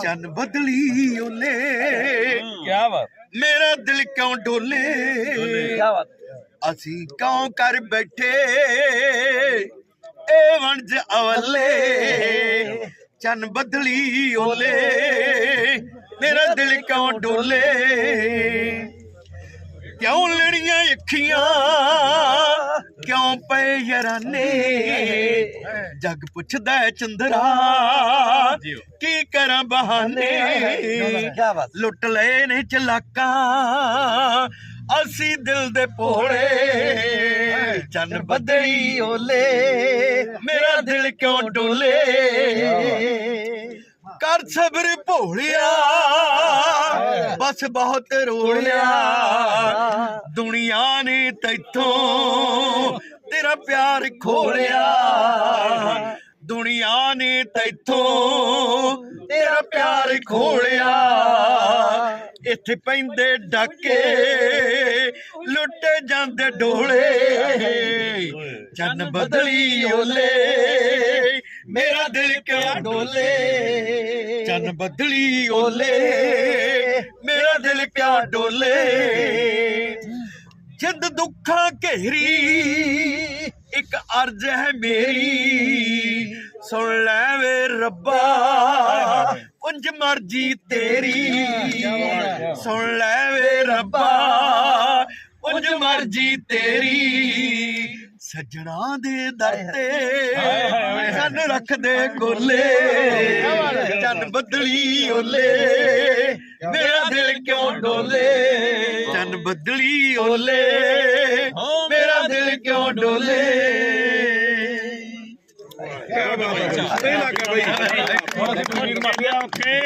ਚੰਨ ਬਦਲੀ ਓਲੇ। ਕੀ ਬਾਤ। ਮੇਰਾ ਦਿਲ ਕਿਉਂ ਡੋਲੇ? ਕੀ ਬਾਤ। ਅਸੀਂ ਕਿਉਂ ਕਰ ਬੈਠੇ? ਏ ਵਣਜ ਅਵਲੇ। ਚੰਨ ਬਦਲੀ ਓਲੇ। ਮੇਰਾ ਦਿਲ ਕਿਉਂ ਡੋਲੇ? ਕਿਉਂ ਲੜੀਆਂ ਅੱਖੀਆਂ? ਕਿਉਂ ਪਏ ਯਰਾਨੇ? ਜੱਗ ਪੁੱਛਦਾ ਚੰਦਰਾ ਕੀ ਕਰਾਂ ਬਹਾਨੇ? ਲੁੱਟ ਲਏ ਨੇ ਚਲਾਕਾਂ ਅਸੀਂ ਦਿਲ ਦੇ ਭੋਲੇ। ਚੰਨ ਬਦਲੀ ਓਲੇ ਮੇਰਾ ਦਿਲ ਕਿਉਂ ਡੋਲੇ? ਕਰ ਸਬਰ ਭੋਲਿਆ ਬਸ ਬਹੁਤ ਰੋਲਿਆ। ਦੁਨੀਆ ਨੇ ਤੈਥੋਂ ਪਿਆਰ ਖੋਲਿਆ। ਦੁਨੀਆ ਨੇ ਤੈਥੋਂ ਤੇਰਾ ਪਿਆਰ ਖੋਲਿਆ। ਇੱਥੇ ਪੈਂਦੇ ਡਾਕੇ, ਲੁੱਟ ਜਾਂਦੇ ਢੋਲੇ ਚੰਨ ਬਦਲੀ ਓਲੇ, ਮੇਰਾ ਦਿਲ ਕਿਉਂ ਡੋਲੇ? ਚੰਨ ਬਦਲੀ ਓਲੇ, ਮੇਰਾ ਦਿਲ ਕਿਉਂ ਡੋਲੇ? ਜਿੰਦ ਦੁੱਖਾਂ ਘੇਰੀ ਅਰਜ਼ ਹੈ ਮੇਰੀ। ਸੁਣ ਲੈ ਵੇ ਰੱਬਾ ਪੁੰਜ ਮਰਜ਼ੀ ਤੇਰੀ। ਸੁਣ ਲੈ ਵੇ ਰੱਬਾ ਕੁਝ ਮਰਜ਼ੀ ਤੇਰੀ। ਸੱਜਣਾ ਦੇ ਦਰ ਤੇ ਕੰਨ ਰੱਖਦੇ ਗੋਲੇ, ਚੰਨ ਬਦਲੀ ਓਲੇ, ਮੇਰਾ ਦਿਲ ਕਿਉਂ ਡੋਲੇ? ਚੰਨ ਬਦਲੀ ਓਲੇ, ਮੇਰਾ ਦਿਲ ਕਿਉਂ ਡੋਲੇ? ਬਹੁਤ ਬਹੁਤ ਮਾਪਿਆ ਓਕੇ